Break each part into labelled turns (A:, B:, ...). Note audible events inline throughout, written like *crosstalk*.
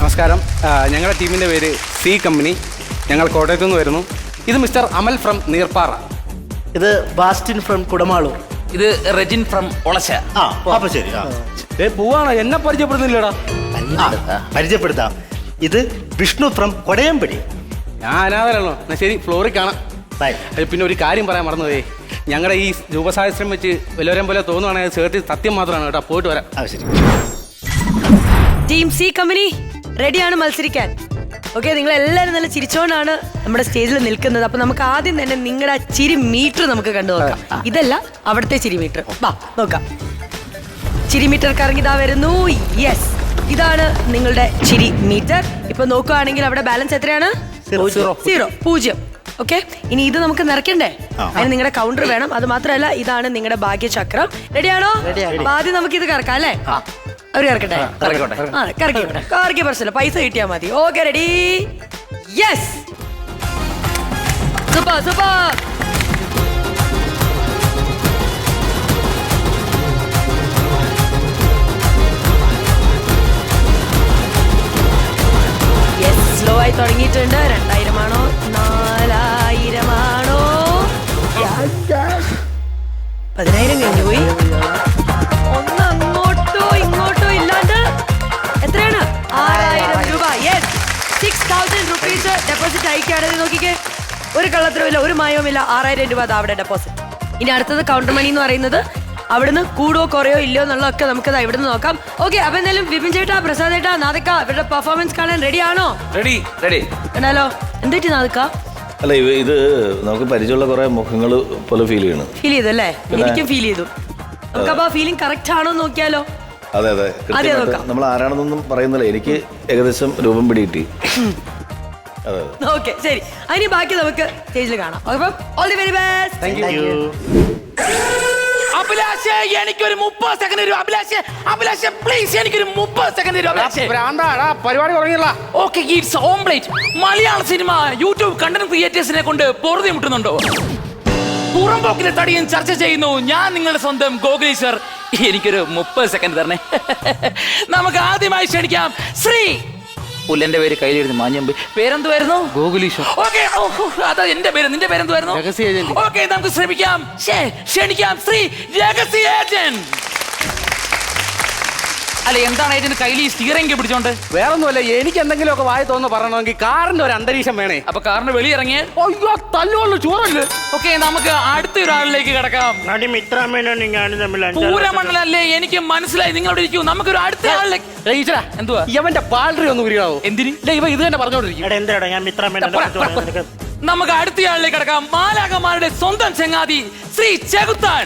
A: നമസ്കാരം. ഞങ്ങളുടെ ടീമിന്റെ പേര് സി കമ്പനി. ഞങ്ങൾ കോട്ടയത്തു നിന്ന് വരുന്നു. ഇത് മിസ്റ്റർ അമൽ ഫ്രം നീർപ്പാറ.
B: ഇത് ബാസ്റ്റിൻ ഫ്രം കുടമാളൂർ.
C: ഇത് റെജിൻ ഫ്രം ഒളശ.
D: ആ അപ്പൊ ശരി ആ.
A: ഏ പോവാണ്. എന്നെ പരിചയപ്പെടുന്നില്ലടാ.
D: ആ, പരിചയപ്പെടുത്താം. ഇത് വിഷ്ണു ഫ്രം കൊടയമ്പടി.
A: ഞാൻ അനാഥരാണോ എന്നാ ശരി ഫ്ലോറിൽ കാണാം.
D: ബൈ.
A: ഏ, പിന്നെ ഒരു കാര്യം പറയാൻ മറന്നുപോയി ഞങ്ങളുടെ ഈ രൂപസാഹസ്യം വെച്ച് വല്ലവരെയും പോലെ തോന്നുവാണെങ്കിൽ ചേർത്തി സത്യം മാത്രമാണ് കേട്ടോ. പോയിട്ട് വരാം.
D: ആ ശരി.
E: ടീം സി കമ്പനി റെഡിയാണ് മത്സരിക്കാൻ. ഓക്കെ നിങ്ങൾ എല്ലാവരും നല്ല ചിരിച്ചോണ്ടാണ് നമ്മുടെ സ്റ്റേജിൽ നിൽക്കുന്നത്. അപ്പൊ നമുക്ക് ആദ്യം തന്നെ നിങ്ങളുടെ ആ ചിരി മീറ്റർ നമുക്ക് കണ്ടു നോക്കാം. ഇതല്ല അവിടുത്തെ ചിരി മീറ്റർ വാ നോക്കാം. ചിരി മീറ്റർ കറങ്ങിതാ വരുന്നു. യെസ് ഇതാണ് നിങ്ങളുടെ ചിരി മീറ്റർ ഇപ്പൊ നോക്കുകയാണെങ്കിൽ അവിടെ ബാലൻസ് എത്രയാണ്?
A: സീറോ.
E: സീറോ പൂജ്യം. ഓക്കെ ഇനി ഇത് നമുക്ക് നിറയ്ക്കണ്ടേ? അതിന് നിങ്ങളുടെ കൗണ്ടർ വേണം. അത് മാത്രമല്ല ഇതാണ് നിങ്ങളുടെ ഭാഗ്യചക്രം. റെഡിയാണോ ആദ്യം നമുക്ക് ഇത് കറക്കാം അല്ലേ? അവർ കറക്കട്ടെ?
C: കറക്കിക്കോട്ടെ.
E: ആ കറക്കിക്കോട്ടെ കറക്കിയ പ്രശ്നമില്ല പൈസ കിട്ടിയാൽ മതി. Okay ready yes super super yes slow ആയി തുടങ്ങിയിട്ടുണ്ട്. രണ്ടായിരമാണോ ഒരു കള്ളത്തരവുമില്ല ഒരു മായവുമില്ല. ആറായിരം രൂപ അത് അവിടെ ഡെപ്പോസിറ്റ് ഇനി അടുത്തത് കൗണ്ടർ മണി എന്ന് പറയുന്നത് അവിടുന്ന് കൂടോ കുറയോ ഇല്ലയോ എന്നുള്ളതൊക്കെ നമുക്കത് ഇവിടുന്ന് നോക്കാം. ഓക്കെ അപ്പൊ എന്തായാലും വിപിൻ ചേട്ടാ പ്രസാദ് ചേട്ടാ നാദക്ക ഇവരുടെ പെർഫോമൻസ് കാണാൻ റെഡി ആണോ?
A: റെഡി
C: റെഡി
E: എന്നാലോ എന്തിട്ട് നാദക്ക?
F: അല്ല ഇവ ഇത് നമുക്ക് പരിചയമുള്ള കുറെ മുഖങ്ങൾ പോലെ ഫീൽ ചെയ്യണം.
E: ഫീൽ ചെയ്തു അല്ലേ? എനിക്കും ഫീൽ ചെയ്തു. നമുക്കപ്പോ ആ ഫീലിംഗ് കറക്റ്റ് ആണോ എന്ന് നോക്കിയാലോ?
F: അതെ അതെ. നമ്മൾ ആരാണെന്നൊന്നും പറയുന്നില്ല. എനിക്ക് ഏകദേശം രൂപം പിടികിട്ടി. അതെ *coughs* അതെ
E: ഓക്കെ ശരി. അതിന് ബാക്കി നമുക്ക് സ്റ്റേജിൽ കാണാം. അപ്പം all the very best
A: thank you
C: Abhilash എനിക്കൊരു മുപ്പത് സെക്കൻഡ് തരും. അഭിലാഷ് അഭിലാഷ് പ്ലീസ് എനിക്കൊരു മുപ്പത് സെക്കൻഡ് തരും. അഭിലാഷ്.
A: ഭ്രാന്താടാ പരിപാടി തുടങ്ങിയില്ല.
C: Okay it's ഓംപ്ലേറ്റ് Malayala cinema YouTube content ക്രിയേറ്റേഴ്സിനെ കൊണ്ട് പൊറുതി മുട്ടുന്നുണ്ടോ? പുറംപോക്കിലെ തടിയും ചർച്ച ചെയ്യുന്നു. ഞാൻ നിങ്ങളുടെ സ്വന്തം ഗോകുലീശ്വർ എനിക്കൊരു മുപ്പത് സെക്കൻഡ് തരണേ. നമുക്ക് ആദ്യമായി ക്ഷണിക്കാം ശ്രീ പുല്ലന്റെ പേര് കയ്യിലിരുന്ന് മാഞ്ഞമ്പി പേരെന്തുവായിരുന്നു?
A: ഗോകുലീശ്വർ
C: ഓക്കെ അതാ എന്റെ പേര്. നിന്റെ പേരെന്തുവായിരുന്നു?
A: രഹസ്യ ഏജന്റ്.
C: ഓക്കെ നമുക്ക് ശ്രമിക്കാം. ശ്ശേ, ക്ഷണിക്കാം. ശ്രീ രഹസ്യ ഏജന്റ്. അല്ല എന്താണ് ഏജന്റ് കയ്യിൽ ഈ സ്റ്റിയറിംഗ് പിടിച്ചോണ്ട്?
A: വേറൊന്നുമല്ല എനിക്ക് എന്തെങ്കിലും ഒക്കെ വായി തോന്നുന്നു പറയണമെങ്കിൽ കാറിന്റെ ഒരു അന്തരീക്ഷം വേണേ.
C: അപ്പൊ കാറിന് വെളിയിറങ്ങിയ
A: അയ്യോ തല്ലുകൊള്ളു ചൂറല്ലേ
C: ഓക്കെ നമുക്ക് അടുത്ത ഒരാളിലേക്ക് കിടക്കാം.
D: നടി മിത്രാമേനോനും ഞാനും തമ്മിൽ അഞ്ചാറ് വർഷത്തെ-
C: എനിക്ക് മനസ്സിലായി നിങ്ങളോട് ഇരിക്കൂ. നമുക്കൊരു അടുത്ത ആളിലേക്ക്
A: ഈശ്വരാ
C: എന്തുവാ?
A: ഇവന്റെ പാൽറി ഒന്ന് ഉരിയാവോ
C: എന്തിന്?
A: ഇല്ല ഇവ ഇത് തന്നെ പറഞ്ഞോണ്ടിരിക്കും
D: എടാ എന്തിനാടാ? ഞാൻ
C: നമുക്ക് അടുത്ത ആളിലേക്ക് കിടക്കാം. മാലാകമാരുടെ സ്വന്തം ചങ്ങാതി ശ്രീ ചെകുത്താൻ.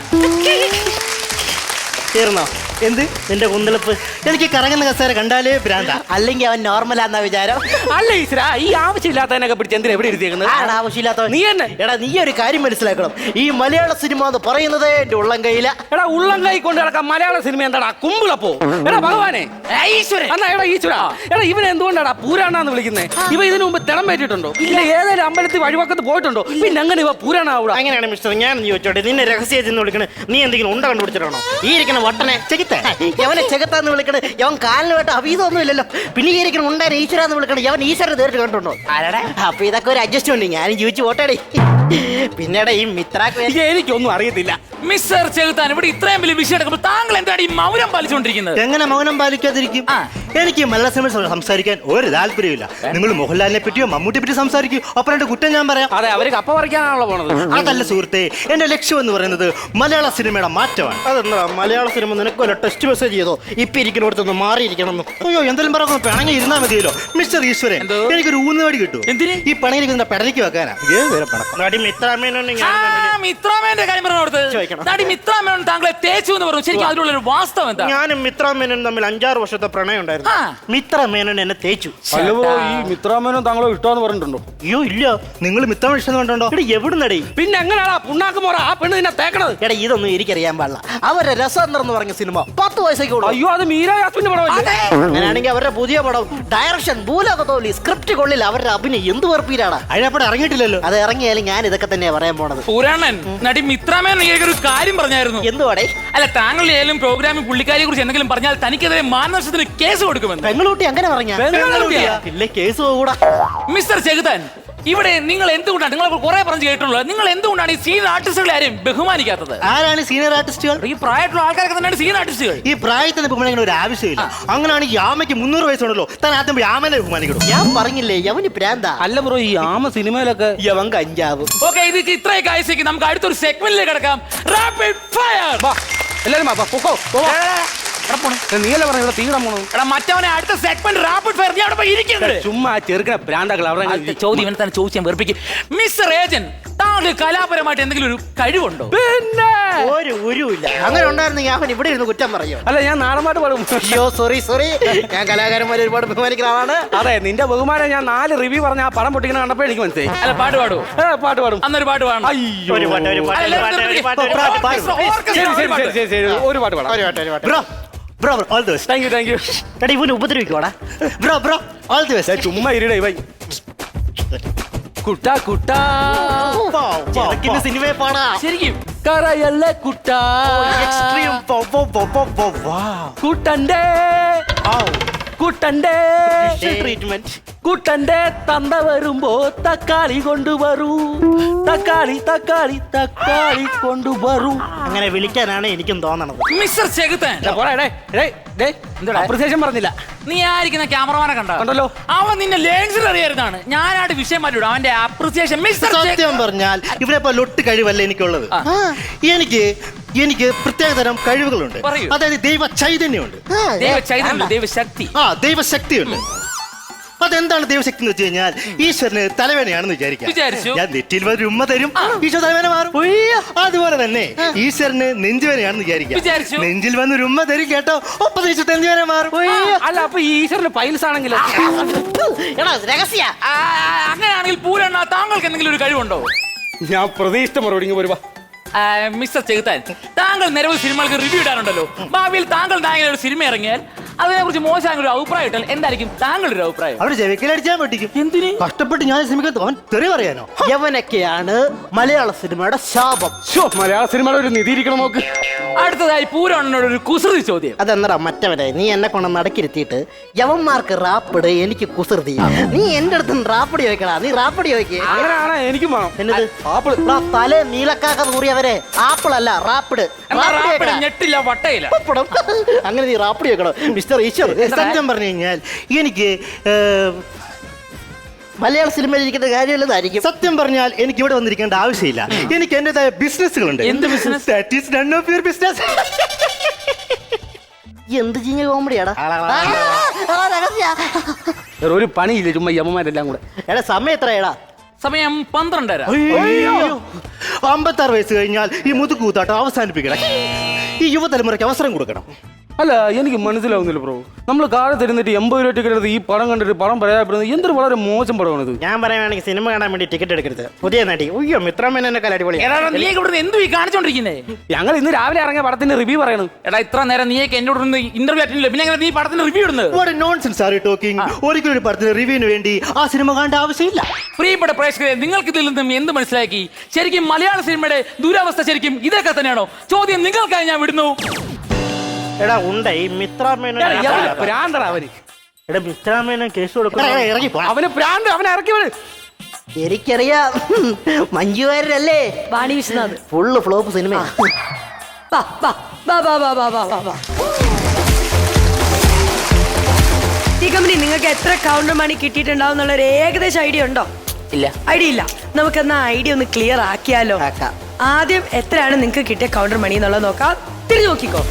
B: തീർന്നോ? എന്ത്?
D: നിന്റെ കുന്തളിപ്പ് എനിക്ക് കറങ്ങുന്ന കസേര കണ്ടാലേ ഭ്രാന്ത.
B: അല്ലെങ്കിൽ അവൻ നോർമൽ നോർമലാന്ന വിചാരം.
A: അല്ല ഈശ്വര ഈ ആവശ്യമില്ലാത്തതിനൊക്കെ പിടിച്ച് എന്തിനാ എവിടെ ഇരുത്തിയേക്കുന്നത്?
B: ആണ് ആവശ്യമില്ലാത്ത
A: നീ തന്നെ.
B: എടാ നീ ഒരു കാര്യം മനസ്സിലാക്കണം. ഈ മലയാള സിനിമ എന്ന് പറയുന്നത് എന്റെ ഉള്ളം കയ്യില
A: എടാ ഉള്ളം കൈ കൊണ്ട് കിടക്കാൻ മലയാള സിനിമ എന്താടാ? കുമ്പിളപ്പോ. എടാ ഭഗവാനെ.
C: ഈശ്വരൻ.
A: എന്നാ എടാ ഈശ്വര. എടാ ഇവൻ എന്തുകൊണ്ടാടാ പൂരാണെന്ന് വിളിക്കുന്നത് ഇവ ഇതിനു മുമ്പ് തിളം പറ്റിയിട്ടുണ്ടോ? ഇല്ല. ഏതെങ്കിലും അമ്പലത്തിൽ വഴിവക്കത്ത് പോയിട്ടുണ്ടോ? പിന്നെ അങ്ങനെ ഇവ പൂരാണാവൂടാ.
D: അങ്ങനെയാണ് മിസ്റ്റർ ഞാൻ ചോദിച്ചോട്ടെ. നിന്നെ രഹസ്യ എന്ന് വിളിക്കണേ. നീ എന്തെങ്കിലും ഉണ്ട കണ്ടുപിടിച്ചിട്ടാണോ ഈ ഇരിക്കണ വട്ടനെ ചെകിത്ത
B: യവനെ ചെകുത്താന്ന് വിളിക്കണ. യവൻ കാലിന് വേണ്ട അഭീതമൊന്നും ഇല്ലല്ലോ പിന്നെ ഈ ഇരിക്കണ ഉണ്ടാൻ ഈശ്വരാന്ന് വിളിക്കണ. യവൻ ഈശ്വരൻ നേരിട്ട് കണ്ടുണ്ടോ അപ്പൊ ഇതൊക്കെ ഒരു അഡ്ജസ്റ്റ്മെന്റ് ഞാനും ജീവിച്ചു പോട്ടേടേ. പിന്നെടാ ഈ മിത്രാക്ക്
A: എനിക്കൊന്നും അറിയത്തില്ല.
C: മിസ്റ്റർ ചെകുത്താൻ ഇവിടെ ഇത്രയും വലിയ വിഷയം എടുക്കുമ്പോൾ താങ്കൾ എന്താണ് ഈ മൗനം പാലിച്ചുകൊണ്ടിരിക്കുന്നത്?
D: എങ്ങനെ മൗനം പാലിക്കാതിരിക്കും? എനിക്ക് മലയാള സിനിമ സംസാരിക്കാൻ ഒരു താല്പര്യമില്ല നിങ്ങൾ മോഹൻലാലിനെ പറ്റിയോ മമ്മൂട്ടിയെ പറ്റി സംസാരിക്കൂ. അപ്പൊ എന്റെ കുറ്റം ഞാൻ പറയാം.
A: അതെ അവർ കപ്പ പറിക്കാനാണല്ലോ പോണത്.
D: അതല്ല സുഹൃത്തെ എന്റെ ലക്ഷ്യം എന്ന് പറയുന്നത് മലയാള സിനിമയുടെ മാറ്റമാണ്. അതെന്താ മലയാള സിനിമ നിനക്ക് വല്ല ടെസ്റ്റ് മെസ്സേജ് ചെയ്തോ? ഇപ്പൊ ഇരിക്കുന്നിടത്തൊന്ന് മാറിയിരിക്കണം അയ്യോ എന്തെങ്കിലും പറഞ്ഞു പിണങ്ങി ഇരുന്നാ മതിയല്ലോ. മിസ്റ്റർ ഈശ്വരൻ? എനിക്കൊരു ഊന്നുപാടി കിട്ടും.
C: എന്തിന്?
D: ഈ പണിയിരിക്കുന്ന പെടലിക്ക് വെക്കാനാ. നടി
C: ആ, മിത്രാമേന്റെ കാര്യം പറഞ്ഞു
D: ചോദിക്കണം.
C: നടി മിത്രാമേനോൻ താങ്കളെ തേച്ചു എന്ന് പറഞ്ഞു. ശരിക്കും അതിലുള്ള ഒരു വാസ്തവം എന്താ?
D: ഞാനും മിത്രാമേനൻ തമ്മിൽ അഞ്ചാറ് വർഷത്തെ പ്രണയം ഉണ്ടായിരുന്നു.
C: ആ.
D: എന്നെ തേച്ചു.
A: അല്ലോ ഈ മിത്രാമേനോ താങ്കളെ ഇഷ്ടമെന്ന് പറഞ്ഞിട്ടുണ്ടോ?
D: അയ്യോ ഇല്ല. നിങ്ങൾ മിത്രം ഇഷ്ടം കണ്ടോ ഇവിടെ എവിടുന്നടേ?
A: പിന്നെ എങ്ങനെയാടാ പുണ്ണാക്ക് മോറ ആ പെണ്ണ് നിന്നെ തേക്കണത്?
B: എടാ ഇതൊന്നും എനിക്കറിയാൻ പാടില്ല. അവരുടെ രസം എന്ന് പറഞ്ഞ സിനിമ പത്ത് വയസ്സേക്ക് ഉള്ളൂ.
A: അയ്യോ അത് മീര യാസ്മിന്റെ പടമല്ലേ?
B: അങ്ങനെയാണ് അങ്ങനെയാണെങ്കിൽ അവരുടെ പുതിയ പടം ഡയറക്ഷൻ ഭൂലോകത്തോലി സ്ക്രിപ്റ്റ് കൊള്ളില്ല. അവരുടെ അഭിനയം എന്ത് വെറുപ്പീരാണ്
D: അഴപ്പടം ഇറങ്ങിയിട്ടില്ലല്ലോ.
B: അത് ഇറങ്ങിയാലും ഞാൻ ഇതൊക്കെ തന്നെയാ പറയാൻ പോണത്.
C: പുരാണൻ നടി മിത്രാമേൻ ഒരു കാര്യം പറഞ്ഞായിരുന്നു.
B: എന്തുവാടേ?
C: അല്ല താങ്കൾ ഏതെങ്കിലും പ്രോഗ്രാമിൽ പുള്ളിക്കാരിയെ കുറിച്ച് എന്തെങ്കിലും പറഞ്ഞാൽ തനിക്കെതിരെ മാനനഷ്ടത്തിന് കേസ് കൊടുക്കുമെന്ന്.
B: പെങ്ങളൂട്ടി അങ്ങനെ പറഞ്ഞ?
C: പെങ്ങളൂട്ടിയാ?
B: ഇല്ല കേസ് പോകൂടാ.
C: മിസ്റ്റർ ചെകുതാൻ ഇവിടെ നിങ്ങൾ എന്തുകൊണ്ടാണ് നിങ്ങൾ കുറെ പറഞ്ഞു കേട്ടുള്ളൂ നിങ്ങൾ എന്തുകൊണ്ടാണ് ഈ സീനിയർ ആർട്ടിസ്റ്റുകളെ ആരും ബഹുമാനിക്കാത്തത്?
D: ആരാണ് സീനിയർ ആർട്ടിസ്റ്റുകൾ
C: ഈ പ്രായത്തിലുള്ള ആൾക്കാരൊക്കെ തന്നെയാണ് സീനിയർ ആർട്ടിസ്റ്റുകൾ
D: ഈ പ്രായത്തിന് ബഹുമാനിക്കുന്ന ഒരു ആവശ്യമില്ല. അങ്ങനെയാണ് ഈ ആമയ്ക്ക് മുന്നൂറ് വയസ്സുണ്ടല്ലോ. താൻ ആദ്യം ആമനെ ബഹുമാനിക്കണം
B: ഞാൻ പറഞ്ഞില്ലേ യവന് പ്രാന്ത.
A: അല്ല ബ്രോ ഈ ആമ സിനിമയിലൊക്കെ
B: യവൻ കഞ്ചാവ്.
C: ഓക്കെ ഇത് ഇത്രയൊക്കെ ആയിസേക്ക് നമുക്ക് അടുത്തൊരു സെഗ്മെന്റിലേക്ക് കിടക്കാം. റാപ്പിഡ് ഫയർ
A: വാ ഏ, നീയല്ലേ ഇവിടെ തീടാൻ പോണു
C: എടാ മറ്റവനെ അടുത്ത സെഗ്മെന്റ് റാപ്പിഡ് ഫയർ നീ അവിടെ പോയി ഇരിക്കുന്നുണ്ട്
A: ചുമ്മാ ചെറുക്കണ പ്രാന്താക്കൾ അവിടെ
C: ചോദ്യം ഇവനെ തന്നെ ചോദിച്ചാൽ വെറുപ്പിക്കും. മിസ്റ്റർ താങ്കൾ കലാപരമായിട്ട് എന്തെങ്കിലും ഒരു കഴിവുണ്ടോ?
A: പിന്നെ.
B: ഒരു ഉരുവില്ല. അങ്ങനെ ഉണ്ടായിരുന്നെങ്കിൽ അവൻ ഇവിടെ ഇരുന്ന് കുറ്റം പറയോ?
A: അല്ല ഞാൻ നാടൻപാട്ട് പാടും
B: അയ്യോ സോറി സോറി ഞാൻ കലാകാരന്മാരെ ഒരുപാട് ബഹുമാനിക്കുന്ന ആളാണ്
A: അതെ നിന്റെ ബഹുമാനം ഞാൻ നാല് റിവ്യൂ പറഞ്ഞ ആ പടം പൊട്ടിക്കുന്ന കണ്ടപ്പോ എനിക്ക് മനസ്സിലായി.
C: അല്ല പാട്ട്
A: പാടും പാട്ട് പാടും.
C: അന്നൊരു പാട്ട് പാടണം.
A: അയ്യോ.
D: ഒരു പാട്ട്, ഒരു പാട്ട്, ഒരു പാട്ട്. Bro bro bro all
A: the best thank you thank you
B: data இவனை உபதிரவிக்கோடா
D: bro bro all the best
A: சும்மா இருடா இவை കുട്ട കുട്ട.
B: ചെറുക്കിന്റെ സിനിമയെ പാടാ.
C: ശരിക്കും.
A: കറയല്ല കുട്ട.
D: എക്സ്ട്രീം
A: കുട്ടന്റെ കുട്ടന്റെ
B: ട്രീറ്റ്മെന്റ്
A: കുട്ടന്റെ തന്ത വരുമ്പോ തക്കാളി കൊണ്ടുവരൂ. തക്കാളി തക്കാളി തക്കാളി കൊണ്ടുവരൂ.
B: അങ്ങനെ വിളിക്കാനാണ് എനിക്കും തോന്നണത്.
C: മിസ്റ്റർ ചെകുത്താൻ.
A: അപ്രിസിയേഷൻ പറഞ്ഞില്ല.
C: നീ ആയിരിക്കുന്ന ക്യാമറമാനെ കണ്ടോ?
A: കണ്ടല്ലോ.
C: അവൻ നിന്നെ ലേൺസിൽ അറിയായിരുന്നാണ് ഞാനായിട്ട് വിഷയം മാറ്റിവിടും അവന്റെ അപ്രിസിയേഷൻ മിസ്റ്റർ
D: സത്യം പറഞ്ഞാൽ ഇവിടെ ഇപ്പൊ ലൊട്ട് കഴിവല്ല എനിക്കുള്ളത്.
C: ആ.
D: എനിക്ക് എനിക്ക് പ്രത്യേകതരം കഴിവുകളുണ്ട്.
C: പറയൂ.
D: അതായത് ദൈവ ചൈതന്യമുണ്ട്.
C: ദൈവ ദൈവശക്തി
D: ആ. ദൈവശക്തിയുണ്ട് അതെന്താണ് ദൈവശക്തി എന്ന് വെച്ച് കഴിഞ്ഞാൽ ഈശ്വരന് തലവേനയാണെന്ന് വിചാരിക്കാം.
C: വിചാരിച്ചു.
D: ഞാൻ നെറ്റിൽ ഒരു ഉമ്മ തരും. ഈശ്വര തലവേന മാറും. അതുപോലെ തന്നെ ഈശ്വരന് നെഞ്ചുവേനയാണെന്ന് വിചാരിക്കാം.
C: വിചാരിച്ചു.
D: നെഞ്ചിൽ വന്ന് ഒരു ഉമ്മ തരും കേട്ടോ. ഒപ്പം ഈശ്വര നെഞ്ചുവേന മാറും
A: അല്ല അപ്പൊ ഈ ഈശ്വരന് പൈൽസ് ആണെങ്കിലോ?
B: എടാ രഹസ്യ.
C: ആ, അങ്ങനെയാണെങ്കിൽ പൂരണ്ണ താങ്കൾക്ക് എന്തെങ്കിലും ഒരു കഴിവുണ്ടോ?
A: ഞാൻ പ്രതീക്ഷിച്ച മറുപടി ഇങ്ങ് വരുവാ
C: മിസ്റ്റർ ചെകുത്താൻ താങ്കൾ നിരവധി സിനിമകൾക്ക് റിവ്യൂ ഇടാറുണ്ടല്ലോ. ഭാവിയിൽ താങ്കൾ നായകൻ ഒരു സിനിമ ഇറങ്ങിയാൽ അതിനെ കുറിച്ച് മോശം ഒരു അഭിപ്രായം ഇട്ടാൽ എന്തായിരിക്കും താങ്കളുടെ ഒരു അഭിപ്രായം?
D: അവിടെ ജവിക്കലടിച്ചാൽ പറ്റിക്കും
C: എന്തിന്?
D: കഷ്ടപ്പെട്ട് ഞാൻ ശ്രമിക്കാൻ അവൻ തെറി പറയാനോ?
B: യവനൊക്കെയാണ് മലയാള സിനിമയുടെ ശാപം.
A: ശോ, മലയാള സിനിമയുടെ ഒരു നിധി ഇരിക്കണം നോക്ക്
C: അടുത്തതായി പൂരണ്ണനോട് ഒരു കുസൃതി ചോദ്യം.
B: അതെന്നടാ മറ്റവരെ നീ എന്നെ കൊണ്ട് നടക്കിരുത്തിയിട്ട് യവന്മാർക്ക് റാപ്പിട് എനിക്ക് കുസൃതി. നീ എന്റെ അടുത്ത് റാപ്പിടി ചോദിക്കടാ നീ റാപ്പിടി വെക്കേ
A: അങ്ങനെയാണ് എനിക്കും വേണം.
B: തല നീലക്കാക്ക ആപ്പിൾ അല്ല റാപ്പിഡ്
C: ഞെട്ടില്ല വട്ടയില്ല
B: അങ്ങനെ നീ റാപ്പിടി ചോദിക്കണം മിസ്റ്റർ ഈശ്വർ
D: സത്യം പറഞ്ഞു കഴിഞ്ഞാൽ എനിക്ക്
B: മലയാള സിനിമയിൽ ഇരിക്കുന്ന കാര്യമുള്ളതായിരിക്കും
D: സത്യം പറഞ്ഞാൽ എനിക്ക് ഇവിടെ വന്നിരിക്കേണ്ട ആവശ്യമില്ല. എനിക്ക് എന്റേതായ ബിസിനസ്സുകളുണ്ട്.
C: എന്ത്
D: business that is of your business
B: എന്ത് ചീഞ്ഞ കോമഡിയാടാ?
A: ഒരു പണിയില്ല ചുമ്മാ യമ്മമാരെല്ലാം കൂടെ?
B: എടാ സമയം എത്ര എത്രയാടാ?
C: സമയം പന്ത്രണ്ടര.
D: അമ്പത്താറ് വയസ്സ് കഴിഞ്ഞാൽ ഈ മുതുകൂത്താട്ടം അവസാനിപ്പിക്കണം. ഈ യുവതലമുറയ്ക്ക് അവസരം കൊടുക്കണം.
A: അല്ല എനിക്ക് മനസ്സിലാവുന്നില്ല ബ്രോ. നമ്മൾ കാലത്ത് ഇരുന്നിട്ട് എൺപത് രൂപ ടിക്കറ്റ് എടുത്ത് ഈ പടം കണ്ടിട്ട് പടം പറയാപ്പെടുന്നത് എന്തൊരു വളരെ മോശം പടമാണിത്.
B: ഞാൻ പറയുകയാണെങ്കിൽ സിനിമ കാണാൻ വേണ്ടി ടിക്കറ്റ് എടുക്കരുത്. പുതിയ നടി. ഉയ്യോ ഇത്ര അടിപൊളി
C: എടാ നീ ഇവിടുന്ന് എന്തു ഈ കാണിച്ചോണ്ടിരിക്കുന്നേ?
A: ഞങ്ങൾ ഇന്ന് രാവിലെ ഇറങ്ങിയ പടത്തിന്റെ റിവ്യൂ പറയണം.
C: എടാ ഇത്ര നേരം നീയൊക്കെ എന്നോട് ഇന്റർവ്യൂ അറ്റൻഡ് പിന്നെ എങ്ങനെ നീ പടത്തിന് റിവ്യൂ ഇടുന്നത്?
D: What a are talking? ഒരിക്കലും ഒരു പടത്തിന് റിവ്യൂവിന് വേണ്ടി ആ സിനിമ കാണേണ്ട ആവശ്യമില്ല.
C: പ്രിയപ്പെട്ട പ്രേക്ഷകരെ നിങ്ങൾക്ക് ഇതിൽ നിന്നും എന്ത് മനസ്സിലാക്കി? ശരിക്കും മലയാള സിനിമയുടെ ദുരവസ്ഥ ശരിക്കും ഇതൊക്കെ തന്നെയാണോ? ചോദ്യം നിങ്ങൾക്കായി ഞാൻ വിടുന്നു.
B: എടാ ഉണ്ട് ഈ മിത്രാമേനോ
A: അവന്.
B: എടാ മിത്രാമേനോ കേസ് കൊടുക്കണം
D: ഇറങ്ങി പോ.
A: അവന് പ്രാന്ത് അവനെ ഇറക്കി വിട്.
B: എനിക്കറിയാം. Manju വാര്യരല്ലേ
E: Vani Viswanath.
B: Full flop cinema
E: വാ വാ വാ വാ വാ വാ വാ വാ വാ. ഈ കമ്പനി നിങ്ങൾക്ക് എത്ര കൗണ്ടർ മണി കിട്ടിയിട്ടുണ്ടാവും എന്നുള്ള ഒരു ഏകദേശം ഐഡിയ ഉണ്ടോ?
C: ഇല്ല.
E: ഐഡിയ ഇല്ല. നമുക്ക് എന്നാ ഐഡിയ ഒന്ന് ക്ലിയർ ആക്കിയാലോ?
B: ആക്കാം.
E: ആദ്യം എത്രയാണ് നിങ്ങൾക്ക് കിട്ടിയ കൗണ്ടർ മണി എന്നുള്ളത് നോക്കാം. തിരിഞ്ഞു നോക്കിക്കോ.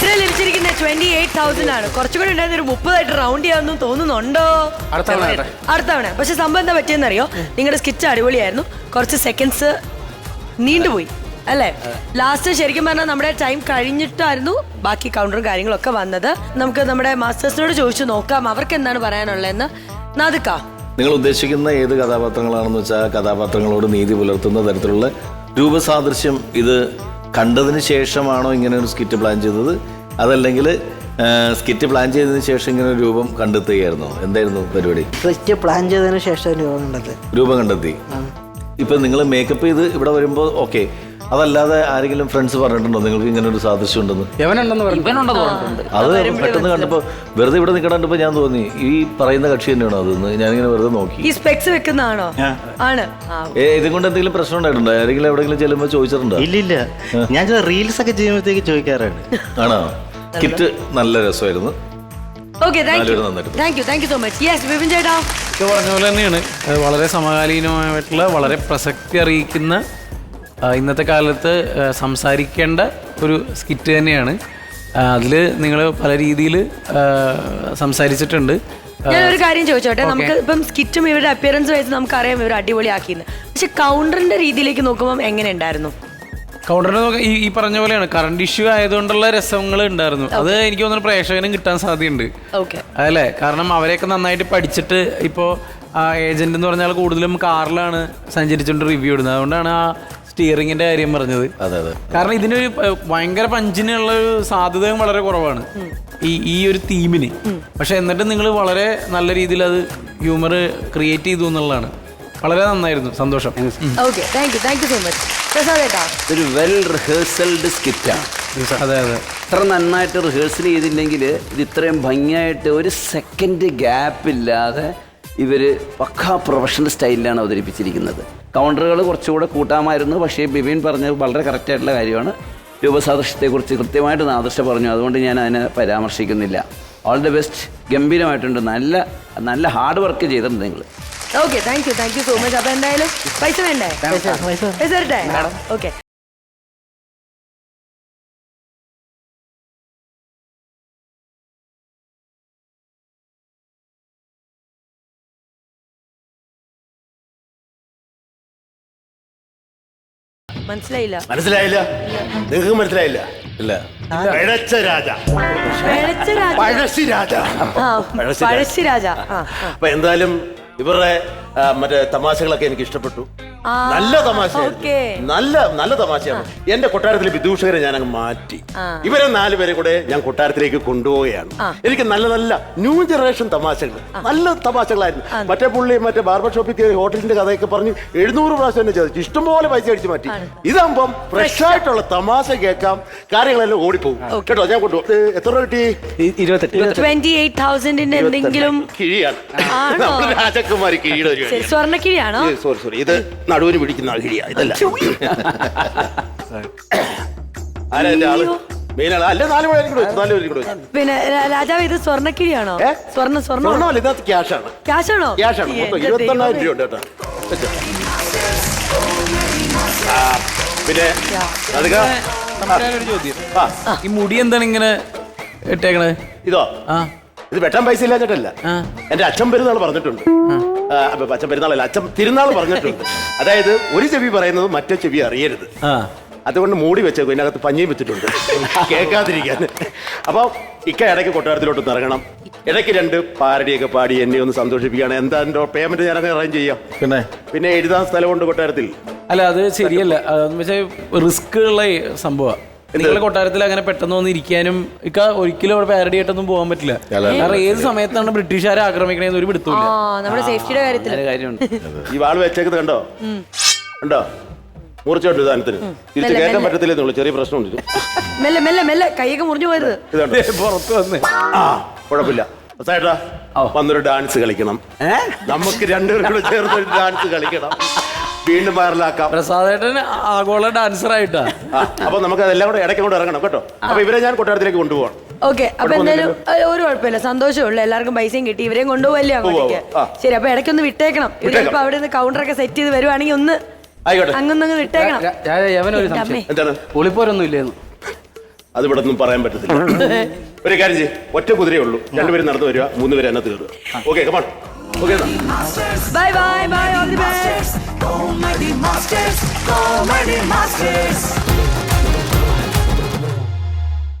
E: എത്ര ലഭിച്ചിരിക്കുന്ന ട്വന്റി എയ്റ്റ് തൗസൻഡ് ആണ്. കുറച്ചുകൂടി ഉണ്ടായിരുന്ന ഒരു മുപ്പതായിട്ട് റൗണ്ട് ചെയ്യാമെന്നും തോന്നുന്നുണ്ടോ?
A: അടുത്ത തവണ ആട്ടെ.
E: അടുത്ത തവണ. പക്ഷെ സംഭവം എന്താ പറ്റിയെന്നറിയോ? നിങ്ങളുടെ സ്കിച്ച് അടിപൊളിയായിരുന്നു. കുറച്ച് സെക്കൻഡ്സ് നീണ്ടുപോയി. അല്ലേ? ലാസ്റ്റ് ശരിക്കും പറഞ്ഞാൽ നമ്മുടെ ടൈം കഴിഞ്ഞിട്ടായിരുന്നു ബാക്കി കൗണ്ടറും കാര്യങ്ങളൊക്കെ വന്നത്. നമുക്ക് നമ്മുടെ മാസ്റ്റേഴ്സിനോട് ചോദിച്ചു നോക്കാം. അവർക്ക് എന്താണ് പറയാനുള്ളതെന്ന്. നാദുക്ക.
F: നിങ്ങൾ ഉദ്ദേശിക്കുന്ന ഏത് കഥാപാത്രങ്ങളാണെന്ന് വെച്ചാൽ ആ കഥാപാത്രങ്ങളോട് നീതി പുലർത്തുന്ന തരത്തിലുള്ള രൂപസാദൃശ്യം ഇത് കണ്ടതിന് ശേഷമാണോ ഇങ്ങനെ ഒരു സ്കിറ്റ് പ്ലാൻ ചെയ്തത്? അതല്ലെങ്കിൽ സ്കിറ്റ് പ്ലാൻ ചെയ്തതിന് ശേഷം ഇങ്ങനെ ഒരു രൂപം കണ്ടെത്തുകയായിരുന്നു? എന്തായിരുന്നു പരിപാടി?
B: സ്കിറ്റ് പ്ലാൻ ചെയ്തതിന് ശേഷം രൂപം കണ്ടത്
F: രൂപം കണ്ടെത്തി. ഇപ്പൊ നിങ്ങൾ മേക്കപ്പ് ചെയ്ത് ഇവിടെ വരുമ്പോൾ ഓക്കെ അതല്ലാതെ ആരെങ്കിലും ഫ്രണ്ട്സ് പറഞ്ഞിട്ടുണ്ടോ? നിങ്ങൾക്ക് ഇങ്ങനെ ഒരു സാദൃശ്യം ഉണ്ടെന്ന്
A: എവനുണ്ടെന്ന് പറഞ്ഞു
C: ഇവനുണ്ടെന്ന് പറഞ്ഞിട്ടുണ്ട്.
F: അത് പെട്ടെന്ന് കണ്ടപ്പോൾ വെറുതെ ഇവിടെ നിൽക്കണ്ടപ്പോൾ ഞാൻ തോന്നി ഈ പറയുന്ന കക്ഷി തന്നെയാണോ അതെന്ന് ഞാനിങ്ങനെ വെറുതെ നോക്കി.
E: ഈ സ്പെക്സ് വെക്കുന്നതാണോ? ആണ്.
F: ഏ ഇതും കൊണ്ട് എന്തെങ്കിലും പ്രശ്നം ഉണ്ടായിട്ടുണ്ടോ? ആരെങ്കിലും എവിടെയെങ്കിലും ചെല്ലുമ്പോൾ ചോദിച്ചിട്ടുണ്ടോ?
D: ഇല്ല ഇല്ല. ഞാൻ ചില റീൽസ് ഒക്കെ ചെയ്യുമ്പോഴത്തേക്ക് ചോദിക്കാറുണ്ട്.
F: ആണോ? കിറ്റ് നല്ല രസമായിരുന്നു.
E: ഓക്കെ താങ്ക് യു
F: നാലുപേരും
E: thank you thank you so much yes Vipin ചേട്ടാ.
G: പറഞ്ഞ പോലെ തന്നെയാണ്. വളരെ സമകാലീനമായിട്ടുള്ള വളരെ പ്രസക്തി അറിയിക്കുന്ന ഇന്നത്തെ കാലത്ത് സംസാരിക്കേണ്ട ഒരു സ്കിറ്റ് തന്നെയാണ്. അതിൽ നിങ്ങൾ പല രീതിയിൽ സംസാരിച്ചിട്ടുണ്ട്.
E: ഞാനൊരു കാര്യം ചോദിച്ചോട്ടെ? നമുക്ക് ഇപ്പം സ്കിറ്റും ഇവരുടെ അപ്പിയറൻസ് വെച്ച് നമുക്കറിയാം ഇവർ അടിപൊളിയാക്കിയെന്ന്. പക്ഷെ കൗണ്ടറിന്റെ രീതിയിലേക്ക് നോക്കുമ്പോൾ എങ്ങനെ ഉണ്ടായിരുന്നു?
G: കൗണ്ടറിന് നോക്ക- ഈ ഈ പറഞ്ഞ പോലെയാണ്. കറണ്ട് ഇഷ്യൂ ആയതുകൊണ്ടുള്ള രസങ്ങൾ ഉണ്ടായിരുന്നു. അത് എനിക്ക് തോന്നുന്നു പ്രേക്ഷകനും കിട്ടാൻ സാധ്യതയുണ്ട്. അതല്ലേ കാരണം അവരെയൊക്കെ നന്നായിട്ട് പഠിച്ചിട്ട് ഇപ്പോൾ ഏജന്റ് എന്ന് പറഞ്ഞാൽ കൂടുതലും കാറിലാണ് സഞ്ചരിച്ചുകൊണ്ട് റിവ്യൂ ഇടുന്നത്. അതുകൊണ്ടാണ് ആ സ്റ്റിയറിങ്ങിന്റെ കാര്യം പറഞ്ഞത്.
F: അതെ അതെ.
G: കാരണം ഇതിനൊരു ഭയങ്കര പഞ്ചിനുള്ള ഒരു സാധ്യതയും വളരെ കുറവാണ് ഈ ഈ ഒരു തീമിന് പക്ഷെ എന്നിട്ട് നിങ്ങൾ വളരെ നല്ല രീതിയിൽ അത് ഹ്യൂമർ ക്രിയേറ്റ് ചെയ്തു എന്നുള്ളതാണ്. വളരെ നന്നായിരുന്നു. സന്തോഷം.
E: Okay thank you thank you so much
H: ഒരു വെൽ റിഹേഴ്സൽഡ് സ്കിറ്റാണ്
G: അതെ അതെ.
H: ഇത്ര നന്നായിട്ട് റിഹേഴ്സൽ ചെയ്തില്ലെങ്കിൽ ഇത് ഇത്രയും ഭംഗിയായിട്ട് ഒരു സെക്കൻഡ് ഗ്യാപ്പ് ഇല്ലാതെ ഇവർ പക്കാ പ്രൊഫഷണൽ സ്റ്റൈലിലാണ് അവതരിപ്പിച്ചിരിക്കുന്നത്. കൗണ്ടറുകൾ കുറച്ചുകൂടെ കൂട്ടാമായിരുന്നു പക്ഷേ ബിബിൻ പറഞ്ഞത് വളരെ കറക്റ്റായിട്ടുള്ള കാര്യമാണ്. രൂപസാദൃശ്യത്തെക്കുറിച്ച് കൃത്യമായിട്ട് നാദൃശ്യ പറഞ്ഞു അതുകൊണ്ട് ഞാൻ അതിനെ പരാമർശിക്കുന്നില്ല. ഓൾ ദി ബെസ്റ്റ് ഗംഭീരമായിട്ടുണ്ട്. നല്ല നല്ല ഹാർഡ് വർക്ക് ചെയ്തിട്ടുണ്ട് നിങ്ങൾ
E: okay thank you thank you so much അപ്പോൾ എന്തായാലും പൈസ വേണ്ടേ? പൈസ തരട്ടെ ഓക്കെ മനസ്സിലായില്ല.
I: മനസ്സിലായില്ല? നിങ്ങൾക്ക് മനസ്സിലായില്ല?
F: ഇല്ല.
I: പിഴച്ച രാജ. പഴശ്ശി രാജ. പഴശ്ശി രാജ. അപ്പൊ എന്തായാലും ഇവരുടെ മറ്റേ തമാശകളൊക്കെ എനിക്ക് ഇഷ്ടപ്പെട്ടു നല്ല തമാശ
E: ഓക്കേ.
I: നല്ല നല്ല തമാശയാണ്. എന്റെ കൊട്ടാരത്തിലെ വിദൂഷകരെ ഞാൻ അങ്ങ് മാറ്റി ഇവരെ നാലുപേരെ കൂടെ ഞാൻ കൊട്ടാരത്തിലേക്ക് കൊണ്ടുപോവുകയാണ്. എനിക്ക് നല്ല നല്ല ന്യൂ ജനറേഷൻ തമാശകൾ നല്ല തമാശകളായിരുന്നു. മറ്റേ പുള്ളി മറ്റേ ബാർബർ ഷോപ്പിൽ കയറി ഹോട്ടലിന്റെ കഥയൊക്കെ പറഞ്ഞ് എഴുന്നൂറ് പ്രാവശ്യം തന്നെ ചോദിച്ചു. ഇഷ്ടംപോലെ പൈസ അടിച്ചു മാറ്റി. ഇതാകുമ്പം ഫ്രഷ് ആയിട്ടുള്ള തമാശ കേൾക്കാം. കാര്യങ്ങളെല്ലാം ഓടിപ്പോകും. കേട്ടോ ഞാൻ കൊണ്ടുപോകും. എത്ര രൂപ കിട്ടി?
E: എന്തെങ്കിലും
I: കിഴിയാണ്. രാജകുമാരി കിഴിയുടെ
E: ശരി,
I: സോറി സോറി ഇത് നടുവിന് പിടിക്കുന്ന കിഴിയാ ഇതല്ല. *coughs* ആരാ എന്റെ ആൾ? മെയിനാണ് അല്ല നാല് കൂടെ വെച്ചു നാല് മണി കൂടെ വെച്ചു.
E: പിന്നെ രാ- രാജാവ് ഇത് സ്വർണക്കിഴിയാണോ?
I: ഏ?
E: സ്വർണ സ്വർണ?
I: സ്വർണമല്ല ഇതിനകത്ത് ക്യാഷാണ്
E: ക്യാഷാണോ
I: ക്യാഷാണ് മൊത്തം
E: എന്റെ
I: ഇരുപത്തെണ്ണായിരം
E: ദൈവമേ.
I: രൂപ ഉണ്ട് കേട്ടോ. വെച്ചോ. ആ, പിന്നെ
G: നമുക്ക് ഒരു ചോദ്യം.
I: ആ.
G: ഈ മുടി എന്താണ് ഇങ്ങനെ ഇട്ടേക്കണത്
I: ഇതോ?
G: ആ.
I: ഇത് വെട്ടാൻ പൈസ ഇല്ലാഞ്ഞിട്ടല്ല.
G: ആ.
I: എന്റെ അച്ഛൻ പെരുന്നാൾ പറഞ്ഞിട്ടുണ്ട്. ആ, അപ്പൊ അച്ഛൻ പെരുന്നാളല്ല അച്ഛൻ തിരുന്നാൾ പറഞ്ഞിട്ടുണ്ട്. അതായത് ഒരു ചെവി പറയുന്നത് മറ്റേ ചെവി അറിയരുത്. അതുകൊണ്ട് മൂടി വെച്ചേക്കും ഇതിനകത്ത് പഞ്ഞിയും വെച്ചിട്ടുണ്ട് കേൾക്കാതിരിക്കാൻ. അപ്പോൾ ഇക്ക ഇടയ്ക്ക് കൊട്ടാരത്തിലോട്ട് ഇറങ്ങണം. ഇടയ്ക്ക് രണ്ട് പാരടിയൊക്കെ പാടി എന്നെ ഒന്ന് സന്തോഷിപ്പിക്കുകയാണ്. എന്താ എന്റെ പേയ്മെന്റ് ഞാൻ അങ്ങനെ അറേഞ്ച് ചെയ്യാം.
F: പിന്നെ?
I: പിന്നെ എഴുതാൻ സ്ഥലമുണ്ട് കൊട്ടാരത്തിൽ.
G: അല്ല അത് ശരിയല്ല. വെച്ചാൽ റിസ്ക് ഉള്ള സംഭവം. നിങ്ങൾ കൊട്ടാരത്തിൽ അങ്ങനെ പെട്ടെന്ന് വന്ന് ഇരിക്കാനും ഇക്ക ഒരിക്കലും അവിടെ പാരഡി ആയിട്ടൊന്നും പോകാൻ പറ്റില്ല. കാരണം ഏത് സമയത്താണ് ബ്രിട്ടീഷുകാരെ ആക്രമിക്കണേന്ന് ഒരു
E: ആ
G: പിടുത്തമില്ല
E: നമ്മുടെ സേഫ്റ്റിയുടെ കാര്യത്തിൽ
C: കാര്യമുണ്ട്. *laughs*
I: ഈ വാൾ വെച്ചേക്കുന്നത് കണ്ടോ? ഉണ്ടോ മുറിച്ചോണ്ട് സാധനത്തിന്. തിരിച്ച് കയറ്റാൻ. പറ്റത്തില്ലെന്നുള്ളൂ ചെറിയ പ്രശ്നമുണ്ട്
E: മെല്ലെ മെല്ലെ മെല്ലെ. കൈയൊക്കെ മുറിഞ്ഞു പോയത്. *laughs*
I: ഇതുണ്ടോ.
G: പുറത്ത് വന്ന്.
I: ആ കുഴപ്പമില്ല. ചേട്ടാ വന്നൊരു ഡാൻസ് കളിക്കണം. നമുക്ക് രണ്ടുപേരും കൂടെ ചേർന്ന് ഒരു ഡാൻസ് കളിക്കണം. വീണ്ടും വൈറലാക്കാം
G: പ്രസാദേട്ടൻ ആഗോള ഡാൻസർ ആയിട്ടാ.
I: ആ, അപ്പൊ നമുക്ക് അതെല്ലാം കൂടെ ഇടയ്ക്ക് കൊണ്ട് ഇറങ്ങണം കേട്ടോ? അപ്പൊ ഇവരെ ഞാൻ കൊട്ടാരത്തിലേക്ക് കൊണ്ടുപോകണം
E: ഓക്കെ അപ്പൊ എന്തായാലും അഹ് ഒരു കുഴപ്പമില്ല സന്തോഷമേ ഉള്ളൂ എല്ലാവർക്കും പൈസയും കിട്ടി ഇവരെയും കൊണ്ടുപോകല്ലേ അങ്ങോട്ടേക്ക്?
I: ഉവ്വ് ഉവ്വ്. ആ.
E: ശരി അപ്പൊ ഇടയ്ക്കൊന്ന് വിട്ടേക്കണം. ഇവരിപ്പോ അവിടെ നിന്ന് കൗണ്ടറൊക്കെ സെറ്റ് ചെയ്ത് വരുവാണെങ്കിൽ ഒന്ന്
I: ആയിക്കോട്ടെ.
E: അങ്ങൊന്നങ്ങ് വിട്ടേക്കണം.
A: യവനൊരു
E: എന്റെ
A: സംശയം.
E: അമ്മേ.
I: എന്താണ്?
A: ഒളിപ്പോരൊന്നും ഇല്ലേന്ന്.
I: അത് ഇവിടെ ഒന്നും പറയാൻ പറ്റത്തില്ല. *laughs* ഒരു കാര്യം ചെയ്യ് ഒറ്റ കുതിരയേ ഉള്ളൂ. രണ്ടുപേരും നടന്നു വരിക മൂന്ന് പേര് അതിനകത്ത് കയറുക okay come on Okay,
E: bye bye, bye, all the best.
J: Comedy Masters, mighty monsters.